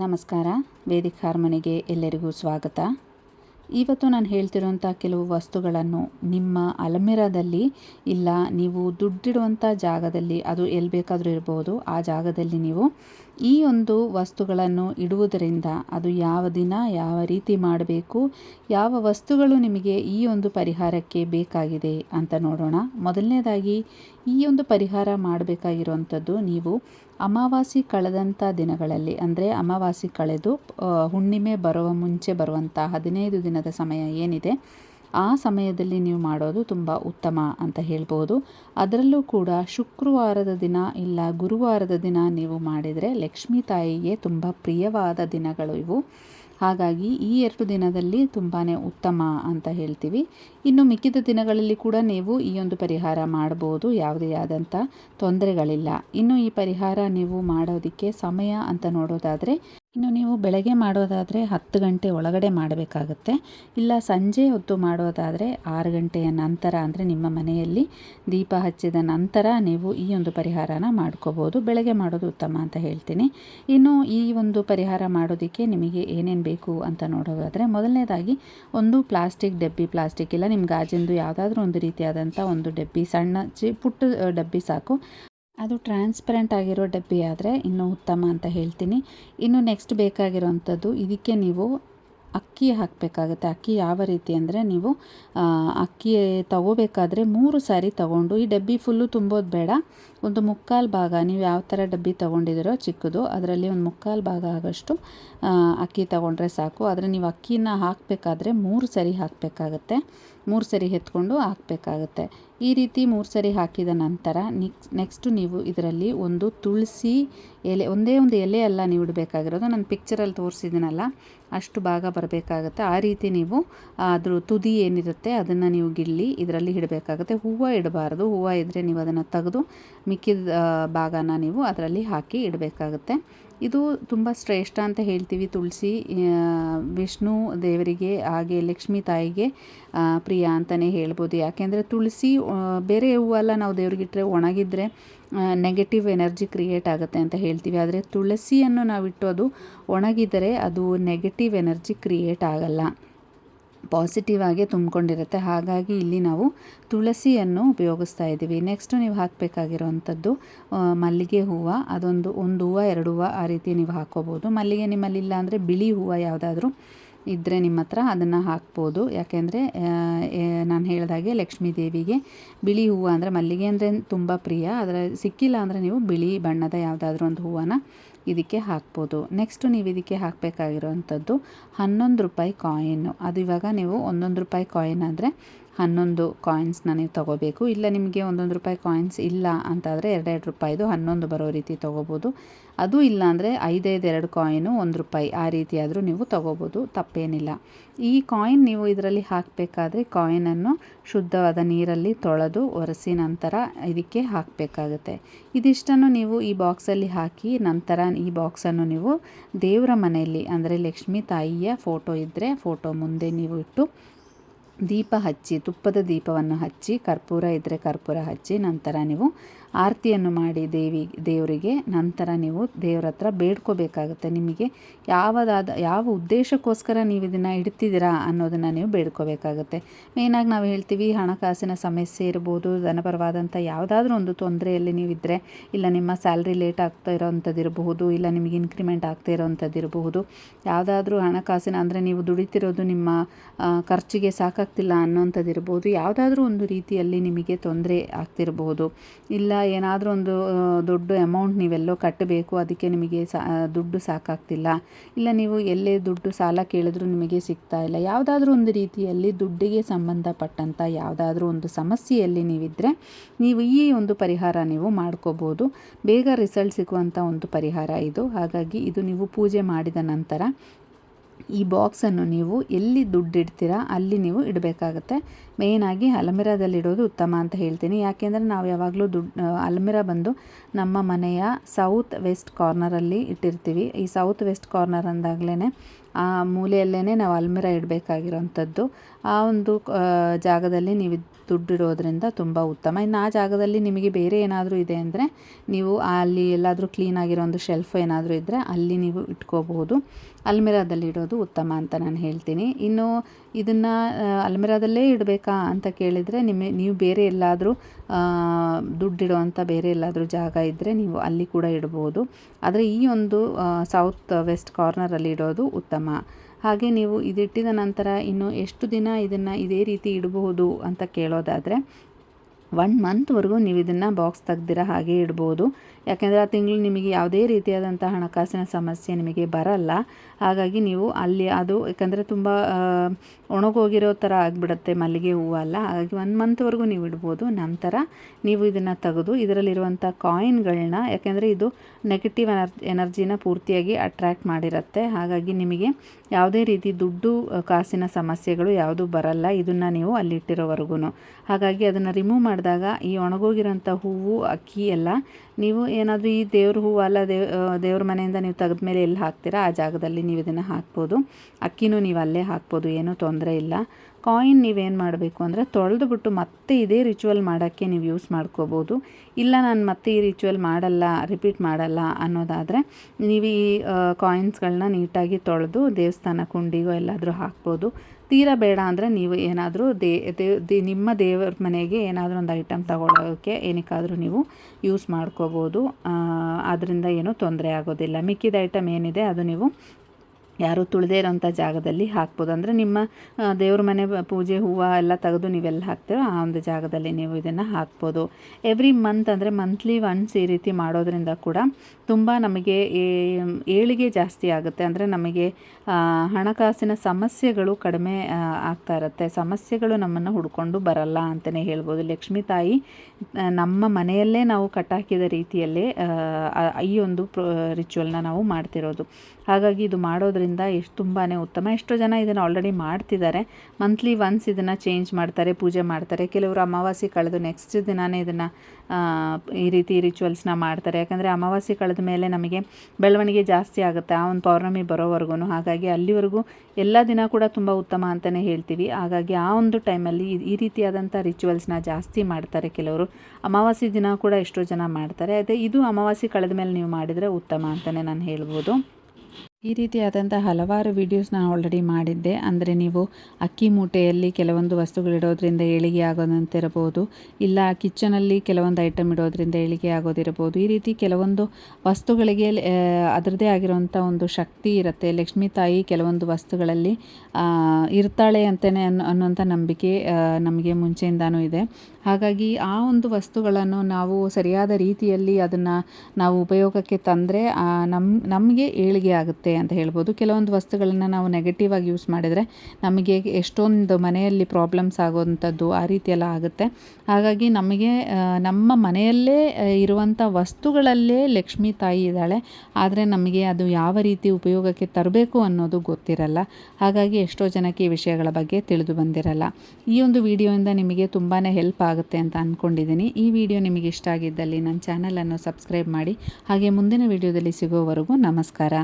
ನಮಸ್ಕಾರ. ವೇದಿಕ್ ಹಾರ್ಮನಿಗೆ ಎಲ್ಲರಿಗೂ ಸ್ವಾಗತ. ಇವತ್ತು ನಾನು ಹೇಳ್ತಿರುವಂಥ ಕೆಲವು ವಸ್ತುಗಳನ್ನು ನಿಮ್ಮ ಅಲಮಿರಾದಲ್ಲಿ ಇಲ್ಲ, ನೀವು ದುಡ್ಡಿಡುವಂಥ ಜಾಗದಲ್ಲಿ, ಅದು ಎಲ್ಲಿ ಬೇಕಾದರೂ ಇರ್ಬೋದು, ಆ ಜಾಗದಲ್ಲಿ ನೀವು ಈ ಒಂದು ವಸ್ತುಗಳನ್ನು ಇಡುವುದರಿಂದ ಅದು ಯಾವ ದಿನ, ಯಾವ ರೀತಿ ಮಾಡಬೇಕು, ಯಾವ ವಸ್ತುಗಳು ನಿಮಗೆ ಈ ಒಂದು ಪರಿಹಾರಕ್ಕೆ ಬೇಕಾಗಿದೆ ಅಂತ ನೋಡೋಣ. ಮೊದಲನೇದಾಗಿ, ಈ ಒಂದು ಪರಿಹಾರ ಮಾಡಬೇಕಾಗಿರುವಂಥದ್ದು ನೀವು ಅಮಾವಾಸ್ಯೆ ಕಳೆದಂಥ ದಿನಗಳಲ್ಲಿ, ಅಂದರೆ ಅಮಾವಾಸ್ಯೆ ಕಳೆದು ಹುಣ್ಣಿಮೆ ಬರುವ ಮುಂಚೆ ಬರುವಂಥ ಹದಿನೈದು ದಿನದ ಸಮಯ ಏನಿದೆ, ಆ ಸಮಯದಲ್ಲಿ ನೀವು ಮಾಡೋದು ತುಂಬ ಉತ್ತಮ ಅಂತ ಹೇಳ್ಬೋದು. ಅದರಲ್ಲೂ ಕೂಡ ಶುಕ್ರವಾರದ ದಿನ ಇಲ್ಲ, ಗುರುವಾರದ ದಿನ ನೀವು ಮಾಡಿದರೆ ಲಕ್ಷ್ಮೀ ತಾಯಿಗೆ ತುಂಬ ಪ್ರಿಯವಾದ ದಿನಗಳು ಇವು. ಹಾಗಾಗಿ ಈ ಎರಡು ದಿನದಲ್ಲಿ ತುಂಬಾ ಉತ್ತಮ ಅಂತ ಹೇಳ್ತೀವಿ. ಇನ್ನು ಮಿಕ್ಕಿದ ದಿನಗಳಲ್ಲಿ ಕೂಡ ನೀವು ಈ ಒಂದು ಪರಿಹಾರ ಮಾಡ್ಬೋದು, ಯಾವುದೇ ಆದಂಥ ತೊಂದರೆಗಳಿಲ್ಲ. ಇನ್ನು ಈ ಪರಿಹಾರ ನೀವು ಮಾಡೋದಕ್ಕೆ ಸಮಯ ಅಂತ ನೋಡೋದಾದರೆ ಇನ್ನು ನೀವು ಬೆಳಗ್ಗೆ ಮಾಡೋದಾದರೆ ಹತ್ತು ಗಂಟೆ ಒಳಗಡೆ ಮಾಡಬೇಕಾಗುತ್ತೆ. ಇಲ್ಲ ಸಂಜೆ ಹೊತ್ತು ಮಾಡೋದಾದರೆ ಆರು ಗಂಟೆಯ ನಂತರ ಅಂದರೆ ನಿಮ್ಮ ಮನೆಯಲ್ಲಿ ದೀಪ ಹಚ್ಚಿದ ನಂತರ ನೀವು ಈ ಒಂದು ಪರಿಹಾರನ ಮಾಡ್ಕೋಬೋದು. ಬೆಳಗ್ಗೆ ಮಾಡೋದು ಉತ್ತಮ ಅಂತ ಹೇಳ್ತೀನಿ. ಇನ್ನು ಈ ಒಂದು ಪರಿಹಾರ ಮಾಡೋದಕ್ಕೆ ನಿಮಗೆ ಏನೇನು ಬೇಕು ಅಂತ ನೋಡೋದಾದರೆ ಮೊದಲನೇದಾಗಿ ಒಂದು ಪ್ಲಾಸ್ಟಿಕ್ ಡಬ್ಬಿ. ಪ್ಲಾಸ್ಟಿಕ್ ಇಲ್ಲ ನಿಮ್ಮ ಗಾಜಿಂದು ಯಾವುದಾದ್ರೂ ಒಂದು ರೀತಿಯಾದಂಥ ಒಂದು ಡಬ್ಬಿ, ಸಣ್ಣ ಚಿ ಪುಟ್ಟ ಡಬ್ಬಿ ಸಾಕು. ಅದು ಟ್ರಾನ್ಸ್ಪರೆಂಟ್ ಆಗಿರೋ ಡಬ್ಬಿ ಆದರೆ ಇನ್ನೂ ಉತ್ತಮ ಅಂತ ಹೇಳ್ತೀನಿ. ಇನ್ನು ನೆಕ್ಸ್ಟ್ ಬೇಕಾಗಿರೋವಂಥದ್ದು ಇದಕ್ಕೆ ನೀವು ಅಕ್ಕಿ ಹಾಕಬೇಕಾಗುತ್ತೆ. ಅಕ್ಕಿ ಯಾವ ರೀತಿ ಅಂದರೆ ನೀವು ಅಕ್ಕಿ ತಗೋಬೇಕಾದ್ರೆ ಮೂರು ಸಾರಿ ತಗೊಂಡು, ಈ ಡಬ್ಬಿ ಫುಲ್ಲು ತುಂಬೋದು ಬೇಡ. ಒಂದು ಮುಕ್ಕಾಲು ಭಾಗ, ನೀವು ಯಾವ ಥರ ಡಬ್ಬಿ ತೊಗೊಂಡಿದ್ದೀರೋ ಚಿಕ್ಕದು, ಅದರಲ್ಲಿ ಒಂದು ಮುಕ್ಕಾಲು ಭಾಗ ಆಗೋಷ್ಟು ಅಕ್ಕಿ ತಗೊಂಡ್ರೆ ಸಾಕು. ಆದರೆ ನೀವು ಅಕ್ಕಿನ ಹಾಕಬೇಕಾದ್ರೆ ಮೂರು ಸರಿ ಹಾಕಬೇಕಾಗತ್ತೆ. ಮೂರು ಸರಿ ಎತ್ಕೊಂಡು ಹಾಕಬೇಕಾಗತ್ತೆ. ಈ ರೀತಿ ಮೂರು ಸರಿ ಹಾಕಿದ ನಂತರ ನೆಕ್ಸ್ಟ್ ನೀವು ಇದರಲ್ಲಿ ಒಂದು ತುಳಸಿ ಎಲೆ, ಒಂದೇ ಒಂದು ಎಲೆ ಅಲ್ಲ ನೀವು ಇಡಬೇಕಾಗಿರೋದು. ನಾನು ಪಿಕ್ಚರಲ್ಲಿ ತೋರಿಸಿದ್ದೀನಲ್ಲ ಅಷ್ಟು ಭಾಗ ಬರಬೇಕಾಗತ್ತೆ. ಆ ರೀತಿ ನೀವು ಅದ್ರ ತುದಿ ಏನಿರುತ್ತೆ ಅದನ್ನು ನೀವು ಗಿಳ್ಳಿ ಇದರಲ್ಲಿ ಇಡಬೇಕಾಗತ್ತೆ. ಹೂವು ಇಡಬಾರ್ದು. ಹೂವು ಇದ್ದರೆ ನೀವು ಅದನ್ನು ತೆಗೆದು ಮಿಕ್ಕಿದ ಭಾಗನ ನೀವು ಅದರಲ್ಲಿ ಹಾಕಿ ಇಡಬೇಕಾಗುತ್ತೆ. ಇದು ತುಂಬ ಶ್ರೇಷ್ಠ ಅಂತ ಹೇಳ್ತೀವಿ ತುಳಸಿ. ವಿಷ್ಣು ದೇವರಿಗೆ, ಹಾಗೆ ಲಕ್ಷ್ಮೀ ತಾಯಿಗೆ ಪ್ರಿಯ ಅಂತಲೇ ಹೇಳ್ಬೋದು. ಯಾಕೆಂದರೆ ತುಳಸಿ ಬೇರೆ ಹೂವೆಲ್ಲ ನಾವು ದೇವ್ರಿಗಿಟ್ರೆ ಒಣಗಿದ್ರೆ ನೆಗೆಟಿವ್ ಎನರ್ಜಿ ಕ್ರಿಯೇಟ್ ಆಗುತ್ತೆ ಅಂತ ಹೇಳ್ತೀವಿ. ಆದರೆ ತುಳಸಿಯನ್ನು ನಾವಿಟ್ಟು ಅದು ಒಣಗಿದರೆ ಅದು ನೆಗೆಟಿವ್ ಎನರ್ಜಿ ಕ್ರಿಯೇಟ್ ಆಗಲ್ಲ. ಪಾಸಿಟಿವ್ ಆಗಿ ತುಂಬಿಕೊಂಡಿರುತ್ತೆ. ಹಾಗಾಗಿ ಇಲ್ಲಿ ನಾವು ತುಳಸಿಯನ್ನು ಉಪಯೋಗಿಸ್ತಾ ಇದ್ದೀವಿ. ನೆಕ್ಸ್ಟ್ ನೀವು ಹಾಕಬೇಕಾಗಿರುವಂಥದ್ದು ಮಲ್ಲಿಗೆ ಹೂವು. ಅದೊಂದು, ಒಂದು ಹೂವು, ಎರಡು ಹೂವು ಆ ರೀತಿ ನೀವು ಹಾಕ್ಕೋಬೋದು ಮಲ್ಲಿಗೆ ನಿಮ್ಮಲ್ಲಿ ಇಲ್ಲ ಅಂದರೆ ಬಿಳಿ ಹೂವು ಯಾವುದಾದ್ರೂ ಇದ್ದರೆ ನಿಮ್ಮ ಹತ್ರ ಅದನ್ನು ಹಾಕ್ಬೋದು. ಯಾಕೆಂದರೆ ನಾನು ಹೇಳಿದಾಗೆ ಲಕ್ಷ್ಮೀ ದೇವಿಗೆ ಬಿಳಿ ಹೂವು ಅಂದರೆ ಮಲ್ಲಿಗೆ ಅಂದರೆ ತುಂಬ ಪ್ರಿಯ. ಅದರ ಸಿಕ್ಕಿಲ್ಲ ಅಂದರೆ ನೀವು ಬಿಳಿ ಬಣ್ಣದ ಯಾವುದಾದ್ರೂ ಒಂದು ಹೂವನ್ನ ಇದಕ್ಕೆ ಹಾಕ್ಬೋದು. ನೆಕ್ಸ್ಟು ನೀವು ಇದಕ್ಕೆ ಹಾಕಬೇಕಾಗಿರೋವಂಥದ್ದು ಹನ್ನೊಂದು ರೂಪಾಯಿ ಕಾಯಿನ್ನು ಅದು ಇವಾಗ ನೀವು ಒಂದೊಂದು ರೂಪಾಯಿ ಕಾಯಿನ್ ಆದರೆ ಹನ್ನೊಂದು ಕಾಯಿನ್ಸ್ನ ನೀವು ತೊಗೋಬೇಕು. ಇಲ್ಲ ನಿಮಗೆ ಒಂದೊಂದು ರೂಪಾಯಿ ಕಾಯಿನ್ಸ್ ಇಲ್ಲ ಅಂತಾದರೆ ಎರಡೆರಡು ರೂಪಾಯಿದು ಹನ್ನೊಂದು ಬರೋ ರೀತಿ ತೊಗೋಬೋದು. ಅದು ಇಲ್ಲ ಅಂದರೆ ಐದೈದು ಎರಡು ಕಾಯಿನು ಒಂದು ರೂಪಾಯಿ ಆ ರೀತಿಯಾದರೂ ನೀವು ತೊಗೋಬೋದು. ತಪ್ಪೇನಿಲ್ಲ. ಈ ಕಾಯಿನ್ ನೀವು ಇದರಲ್ಲಿ ಹಾಕಬೇಕಾದ್ರೆ ಕಾಯಿನನ್ನು ಶುದ್ಧವಾದ ನೀರಲ್ಲಿ ತೊಳೆದು ಒರೆಸಿ ನಂತರ ಇದಕ್ಕೆ ಹಾಕಬೇಕಾಗುತ್ತೆ. ಇದಿಷ್ಟನ್ನು ನೀವು ಈ ಬಾಕ್ಸಲ್ಲಿ ಹಾಕಿ ನಂತರ ಈ ಬಾಕ್ಸನ್ನು ನೀವು ದೇವರ ಮನೆಯಲ್ಲಿ, ಅಂದರೆ ಲಕ್ಷ್ಮೀ ತಾಯಿಯ ಫೋಟೋ ಇದ್ದರೆ ಫೋಟೋ ಮುಂದೆ ನೀವು ಇಟ್ಟು ದೀಪ ಹಚ್ಚಿ, ತುಪ್ಪದ ದೀಪವನ್ನು ಹಚ್ಚಿ, ಕರ್ಪೂರ ಇದ್ದರೆ ಕರ್ಪೂರ ಹಚ್ಚಿ, ನಂತರ ನೀವು ಆರತಿಯನ್ನು ಮಾಡಿ ದೇವಿ, ದೇವರಿಗೆ ನಂತರ ನೀವು ದೇವರ ಹತ್ರ ಬೇಡ್ಕೋಬೇಕಾಗುತ್ತೆ. ನಿಮಗೆ ಯಾವುದಾದ, ಯಾವ ಉದ್ದೇಶಕ್ಕೋಸ್ಕರ ನೀವು ಇದನ್ನು ಇಡ್ತಿದ್ದೀರಾ ಅನ್ನೋದನ್ನು ನೀವು ಬೇಡ್ಕೋಬೇಕಾಗುತ್ತೆ. ಮೇಯ್ನಾಗಿ ನಾವು ಹೇಳ್ತೀವಿ, ಹಣಕಾಸಿನ ಸಮಸ್ಯೆ ಇರ್ಬೋದು ಧನಪರವಾದಂಥ ಯಾವುದಾದ್ರೂ ಒಂದು ತೊಂದರೆಯಲ್ಲಿ ನೀವಿದ್ದರೆ ಇಲ್ಲ ನಿಮ್ಮ ಸ್ಯಾಲ್ರಿ ಲೇಟ್ ಆಗ್ತಾ ಇರೋವಂಥದ್ದು ಇರಬಹುದು, ಇಲ್ಲ ನಿಮಗೆ ಇನ್ಕ್ರಿಮೆಂಟ್ ಆಗ್ತಾ ಇರೋವಂಥದ್ದು ಇರಬಹುದು, ಯಾವುದಾದ್ರೂ ಹಣಕಾಸಿನ ಅಂದರೆ ನೀವು ದುಡಿತಿರೋದು ನಿಮ್ಮ ಖರ್ಚಿಗೆ ಸಾಕಾಗ್ತಿಲ್ಲ ಅನ್ನೋಂಥದ್ದು ಇರ್ಬೋದು, ಯಾವುದಾದ್ರೂ ಒಂದು ರೀತಿಯಲ್ಲಿ ನಿಮಗೆ ತೊಂದರೆ ಆಗ್ತಿರಬಹುದು. ಇಲ್ಲ ಏನಾದರೂ ಒಂದು ದೊಡ್ಡ ಅಮೌಂಟ್ ನೀವೆಲ್ಲೋ ಕಟ್ಟಬೇಕು, ಅದಕ್ಕೆ ನಿಮಗೆ ಸಾ ದುಡ್ಡು ಸಾಕಾಗ್ತಿಲ್ಲ. ಇಲ್ಲ, ನೀವು ಎಲ್ಲೇ ದುಡ್ಡು ಸಾಲ ಕೇಳಿದ್ರೂ ನಿಮಗೆ ಸಿಗ್ತಾ ಇಲ್ಲ. ಯಾವುದಾದ್ರೂ ಒಂದು ರೀತಿಯಲ್ಲಿ ದುಡ್ಡಿಗೆ ಸಂಬಂಧಪಟ್ಟಂಥ ಯಾವುದಾದ್ರೂ ಒಂದು ಸಮಸ್ಯೆಯಲ್ಲಿ ನೀವಿದ್ದರೆ ನೀವು ಈ ಒಂದು ಪರಿಹಾರ ನೀವು ಮಾಡ್ಕೋಬೋದು. ಬೇಗ ರಿಸಲ್ಟ್ ಸಿಗುವಂಥ ಒಂದು ಪರಿಹಾರ ಇದು. ಹಾಗಾಗಿ ಇದು ನೀವು ಪೂಜೆ ಮಾಡಿದ ನಂತರ ಈ ಬಾಕ್ಸನ್ನು ನೀವು ಎಲ್ಲಿ ದುಡ್ಡು ಇಡ್ತೀರಾ ಅಲ್ಲಿ ನೀವು ಇಡಬೇಕಾಗತ್ತೆ. ಮೇಯ್ನಾಗಿ ಅಲ್ಮಿರಾದಲ್ಲಿಡೋದು ಉತ್ತಮ ಅಂತ ಹೇಳ್ತೀನಿ. ಯಾಕೆಂದರೆ ನಾವು ಯಾವಾಗಲೂ ದುಡ್ಡು ಅಲ್ಮಿರಾ ಬಂದು ನಮ್ಮ ಮನೆಯ ಸೌತ್ ವೆಸ್ಟ್ ಕಾರ್ನರಲ್ಲಿ ಇಟ್ಟಿರ್ತೀವಿ. ಈ ಸೌತ್ ವೆಸ್ಟ್ ಕಾರ್ನರ್ ಅಂದಾಗಲೇ ಆ ಮೂಲೆಯಲ್ಲೇ ನಾವು ಅಲ್ಮಿರ ಇಡಬೇಕಾಗಿರೋವಂಥದ್ದು ಆ ಒಂದು ಜಾಗದಲ್ಲಿ ನೀವು ದುಡ್ಡಿಡೋದ್ರಿಂದ ತುಂಬ ಉತ್ತಮ. ಇನ್ನು ಆ ಜಾಗದಲ್ಲಿ ನಿಮಗೆ ಬೇರೆ ಏನಾದರೂ ಇದೆ ಅಂದರೆ ನೀವು ಅಲ್ಲಿ ಎಲ್ಲಾದರೂ ಕ್ಲೀನಾಗಿರೋ ಒಂದು ಶೆಲ್ಫ್ ಏನಾದರೂ ಇದ್ದರೆ ಅಲ್ಲಿ ನೀವು ಇಟ್ಕೋಬಹುದು. ಅಲ್ಮಿರಾದಲ್ಲಿ ಇಡೋದು ಉತ್ತಮ ಅಂತ ನಾನು ಹೇಳ್ತೀನಿ. ಇನ್ನು ಇದನ್ನು ಅಲ್ಮಿರಾದಲ್ಲೇ ಇಡಬೇಕಾ ಅಂತ ಕೇಳಿದರೆ ನಿಮ್ಮ ನೀವು ಬೇರೆ ಎಲ್ಲಾದರೂ ದುಡ್ಡಿಡುವಂಥ ಬೇರೆ ಎಲ್ಲಾದರೂ ಜಾಗ ಇದ್ದರೆ ನೀವು ಅಲ್ಲಿ ಕೂಡ ಇಡ್ಬೋದು. ಆದರೆ ಈ ಒಂದು ಸೌತ್ ವೆಸ್ಟ್ ಕಾರ್ನರಲ್ಲಿ ಇಡೋದು ಉತ್ತಮ. ಹಾಗೆ ನೀವು ಇದಿಟ್ಟಿದ ನಂತರ ಇನ್ನು ಎಷ್ಟು ದಿನ ಇದನ್ನು ಇದೇ ರೀತಿ ಇಡಬಹುದು ಅಂತ ಕೇಳೋದಾದರೆ ಒನ್ ಮಂತ್ವರೆಗೂ ನೀವು ಇದನ್ನು ಬಾಕ್ಸ್ ತೆಗ್ದಿರ ಹಾಗೆ ಇಡ್ಬೋದು. ಯಾಕೆಂದರೆ ಆ ತಿಂಗಳು ನಿಮಗೆ ಯಾವುದೇ ರೀತಿಯಾದಂಥ ಹಣಕಾಸಿನ ಸಮಸ್ಯೆ ನಿಮಗೆ ಬರಲ್ಲ. ಹಾಗಾಗಿ ನೀವು ಅಲ್ಲಿ ಅದು ಯಾಕಂದರೆ ತುಂಬ ಒಣಗೋಗಿರೋ ಥರ ಆಗಿಬಿಡುತ್ತೆ ಮಲ್ಲಿಗೆ ಹೂವೆಲ್ಲ ಹಾಗಾಗಿ ಒನ್ ಮಂತ್ವರೆಗೂ ನೀವು ಇಡ್ಬೋದು. ನಂತರ ನೀವು ಇದನ್ನು ತೆಗೆದು ಇದರಲ್ಲಿರುವಂಥ ಕಾಯಿನ್ಗಳನ್ನ ಯಾಕೆಂದರೆ ಇದು ನೆಗೆಟಿವ್ ಎನರ್ ಎನರ್ಜಿನ ಪೂರ್ತಿಯಾಗಿ ಅಟ್ರ್ಯಾಕ್ಟ್ ಮಾಡಿರುತ್ತೆ. ಹಾಗಾಗಿ ನಿಮಗೆ ಯಾವುದೇ ರೀತಿ ದುಡ್ಡು ಕಾಸಿನ ಸಮಸ್ಯೆಗಳು ಯಾವುದು ಬರಲ್ಲ. ಇದನ್ನು ನೀವು ಅಲ್ಲಿಟ್ಟಿರೋವರೆಗೂ ಹಾಗಾಗಿ ಅದನ್ನು ರಿಮೂವ್ ಮಾಡಿದಾಗ ಈ ಒಣಗೋಗಿರೋಂಥ ಹೂವು, ಅಕ್ಕಿ ಎಲ್ಲ ನೀವು ಏನಾದರೂ ಈ ದೇವ್ರ ಹೂವು ಅಲ್ಲ, ದೇವ್ ದೇವ್ರ ಮನೆಯಿಂದ ನೀವು ತೆಗೆದ ಮೇಲೆ ಎಲ್ಲಿ ಹಾಕ್ತೀರಾ, ಆ ಜಾಗದಲ್ಲಿ ನೀವು ಇದನ್ನು ಹಾಕ್ಬೋದು. ಅಕ್ಕಿನೂ ನೀವು ಅಲ್ಲೇ ಹಾಕ್ಬೋದು, ಏನೂ ತೊಂದರೆ ಇಲ್ಲ. ಕಾಯಿನ್ ನೀವೇನು ಮಾಡಬೇಕು ಅಂದರೆ ತೊಳೆದುಬಿಟ್ಟು ಮತ್ತೆ ಇದೇ ರಿಚುವಲ್ ಮಾಡೋಕ್ಕೆ ನೀವು ಯೂಸ್ ಮಾಡ್ಕೋಬೋದು. ಇಲ್ಲ, ನಾನು ಮತ್ತೆ ಈ ರಿಚುವಲ್ ಮಾಡಲ್ಲ ರಿಪೀಟ್ ಮಾಡಲ್ಲ ಅನ್ನೋದಾದರೆ ನೀವು ಈ ಕಾಯಿನ್ಸ್ಗಳನ್ನ ನೀಟಾಗಿ ತೊಳೆದು ದೇವಸ್ಥಾನ, ಕುಂಡಿಗೋ ಎಲ್ಲಾದರೂ ಹಾಕ್ಬೋದು. ತೀರಾ ಬೇಡ ಅಂದರೆ ನೀವು ಏನಾದರೂ ದೇ ದೇ ನಿಮ್ಮ ದೇವರ ಮನೆಗೆ ಏನಾದರೂ ಒಂದು ಐಟಮ್ ತಗೊಳ್ಳೋಕ್ಕೆ ಏನಕ್ಕಾದರೂ ನೀವು ಯೂಸ್ ಮಾಡ್ಕೋಬೋದು. ಅದರಿಂದ ಏನೂ ತೊಂದರೆ ಆಗೋದಿಲ್ಲ. ಮಿಕ್ಕಿದ ಐಟಮ್ ಏನಿದೆ, ಅದು ನೀವು ಯಾರು ತುಳಿದೇ ಇರೋಂಥ ಜಾಗದಲ್ಲಿ ಹಾಕ್ಬೋದು. ಅಂದರೆ ನಿಮ್ಮ ದೇವ್ರ ಮನೆ ಪೂಜೆ ಹೂವು ಎಲ್ಲ ತೆಗೆದು ನೀವೆಲ್ಲ ಹಾಕ್ತೀರೋ ಆ ಒಂದು ಜಾಗದಲ್ಲಿ ನೀವು ಇದನ್ನು ಹಾಕ್ಬೋದು. ಎವ್ರಿ ಮಂತ್ ಅಂದರೆ ಮಂತ್ಲಿ ಒನ್ಸ್ ಈ ರೀತಿ ಮಾಡೋದ್ರಿಂದ ಕೂಡ ತುಂಬ ನಮಗೆ ಏಳಿಗೆ ಜಾಸ್ತಿ ಆಗುತ್ತೆ. ಅಂದರೆ ನಮಗೆ ಹಣಕಾಸಿನ ಸಮಸ್ಯೆಗಳು ಕಡಿಮೆ ಆಗ್ತಾ ಇರುತ್ತೆ. ಸಮಸ್ಯೆಗಳು ನಮ್ಮನ್ನು ಹುಡ್ಕೊಂಡು ಬರಲ್ಲ ಅಂತಲೇ ಹೇಳ್ಬೋದು. ಲಕ್ಷ್ಮೀ ತಾಯಿ ನಮ್ಮ ಮನೆಯಲ್ಲೇ ನಾವು ಕಟ್ಟಾಕಿದ ರೀತಿಯಲ್ಲೇ ಈ ಒಂದು ರಿಚುವಲ್ನ ನಾವು ಮಾಡ್ತಿರೋದು. ಹಾಗಾಗಿ ಇದು ಮಾಡೋದ್ರಿಂದ ಎಷ್ಟು ತುಂಬಾ ಉತ್ತಮ. ಎಷ್ಟೋ ಜನ ಇದನ್ನು ಆಲ್ರೆಡಿ ಮಾಡ್ತಿದ್ದಾರೆ. ಮಂತ್ಲಿ ಒನ್ಸ್ ಇದನ್ನು ಚೇಂಜ್ ಮಾಡ್ತಾರೆ, ಪೂಜೆ ಮಾಡ್ತಾರೆ. ಕೆಲವರು ಅಮಾವಾಸ್ಯೆ ಕಳೆದು ನೆಕ್ಸ್ಟ್ ದಿನವೇ ಇದನ್ನು ಈ ರೀತಿ ರಿಚುವಲ್ಸ್ನ ಮಾಡ್ತಾರೆ. ಯಾಕಂದರೆ ಅಮಾವಾಸ್ಯೆ ಕಳೆದ ಮೇಲೆ ನಮಗೆ ಬೆಳವಣಿಗೆ ಜಾಸ್ತಿ ಆಗುತ್ತೆ. ಆ ಒಂದು ಪೌರ್ಣಮಿ ಬರೋವರೆಗೂ ಹಾಗಾಗಿ ಅಲ್ಲಿವರೆಗೂ ಎಲ್ಲ ದಿನ ಕೂಡ ತುಂಬ ಉತ್ತಮ ಅಂತಲೇ ಹೇಳ್ತೀವಿ. ಹಾಗಾಗಿ ಆ ಒಂದು ಟೈಮಲ್ಲಿ ಈ ರೀತಿಯಾದಂಥ ರಿಚುವಲ್ಸ್ನ ಜಾಸ್ತಿ ಮಾಡ್ತಾರೆ ಕೆಲವರು. ಅಮಾವಾಸ್ಯೆ ದಿನ ಕೂಡ ಎಷ್ಟೋ ಜನ ಮಾಡ್ತಾರೆ. ಅದೇ ಇದು ಅಮಾವಾಸ್ಯೆ ಕಳೆದ ಮೇಲೆ ನೀವು ಮಾಡಿದರೆ ಉತ್ತಮ ಅಂತಲೇ ನಾನು ಹೇಳ್ಬೋದು. ಈ ರೀತಿಯಾದಂಥ ಹಲವಾರು ವೀಡಿಯೋಸ್ ನಾನು ಆಲ್ರೆಡಿ ಮಾಡಿದ್ದೆ. ಅಂದರೆ ನೀವು ಅಕ್ಕಿ ಮೂಟೆಯಲ್ಲಿ ಕೆಲವೊಂದು ವಸ್ತುಗಳಿಡೋದ್ರಿಂದ ಏಳಿಗೆ ಆಗೋದಂತಿರಬಹುದು. ಇಲ್ಲ ಕಿಚನಲ್ಲಿ ಕೆಲವೊಂದು ಐಟಮ್ ಇಡೋದ್ರಿಂದ ಏಳಿಗೆ ಆಗೋದಿರಬಹುದು. ಈ ರೀತಿ ಕೆಲವೊಂದು ವಸ್ತುಗಳಿಗೆ ಅದರದೇ ಆಗಿರುವಂಥ ಒಂದು ಶಕ್ತಿ ಇರುತ್ತೆ. ಲಕ್ಷ್ಮೀ ತಾಯಿ ಕೆಲವೊಂದು ವಸ್ತುಗಳಲ್ಲಿ ಇರ್ತಾಳೆ ಅಂತಲೇ ಅನ್ನೋ ಅನ್ನೋಂಥ ನಂಬಿಕೆ ನಮಗೆ ಮುಂಚೆಯಿಂದನೂ ಇದೆ. ಹಾಗಾಗಿ ಆ ಒಂದು ವಸ್ತುಗಳನ್ನು ನಾವು ಸರಿಯಾದ ರೀತಿಯಲ್ಲಿ ಅದನ್ನು ನಾವು ಉಪಯೋಗಕ್ಕೆ ತಂದರೆ ನಮ್ಮ ನಮಗೆ ಏಳಿಗೆ ಆಗುತ್ತೆ ಅಂತ ಹೇಳ್ಬೋದು. ಕೆಲವೊಂದು ವಸ್ತುಗಳನ್ನು ನಾವು ನೆಗೆಟಿವ್ ಆಗಿ ಯೂಸ್ ಮಾಡಿದರೆ ನಮಗೆ ಎಷ್ಟೊಂದು ಮನೆಯಲ್ಲಿ ಪ್ರಾಬ್ಲಮ್ಸ್ ಆಗೋವಂಥದ್ದು ಆ ರೀತಿಯೆಲ್ಲ ಆಗುತ್ತೆ. ಹಾಗಾಗಿ ನಮಗೆ ನಮ್ಮ ಮನೆಯಲ್ಲೇ ಇರುವಂಥ ವಸ್ತುಗಳಲ್ಲೇ ಲಕ್ಷ್ಮೀ ತಾಯಿ ಇದ್ದಾಳೆ. ಆದರೆ ನಮಗೆ ಅದು ಯಾವ ರೀತಿ ಉಪಯೋಗಕ್ಕೆ ತರಬೇಕು ಅನ್ನೋದು ಗೊತ್ತಿರಲ್ಲ. ಹಾಗಾಗಿ ಎಷ್ಟೋ ಜನಕ್ಕೆ ಈ ವಿಷಯಗಳ ಬಗ್ಗೆ ತಿಳಿದು ಬಂದಿರಲ್ಲ. ಈ ಒಂದು ವಿಡಿಯೋಯಿಂದ ನಿಮಗೆ ತುಂಬಾ ಹೆಲ್ಪ್ ಆಗುತ್ತೆ ಅಂತ ಅಂದ್ಕೊಂಡಿದ್ದೀನಿ ಈ ವಿಡಿಯೋ ನಿಮಗೆ ಇಷ್ಟ ಆಗಿದ್ದಲ್ಲಿ ನನ್ನ ಚಾನಲನ್ನು ಸಬ್ಸ್ಕ್ರೈಬ್ ಮಾಡಿ. ಹಾಗೆ ಮುಂದಿನ ವಿಡಿಯೋದಲ್ಲಿ ಸಿಗೋವರೆಗೂ ನಮಸ್ಕಾರ.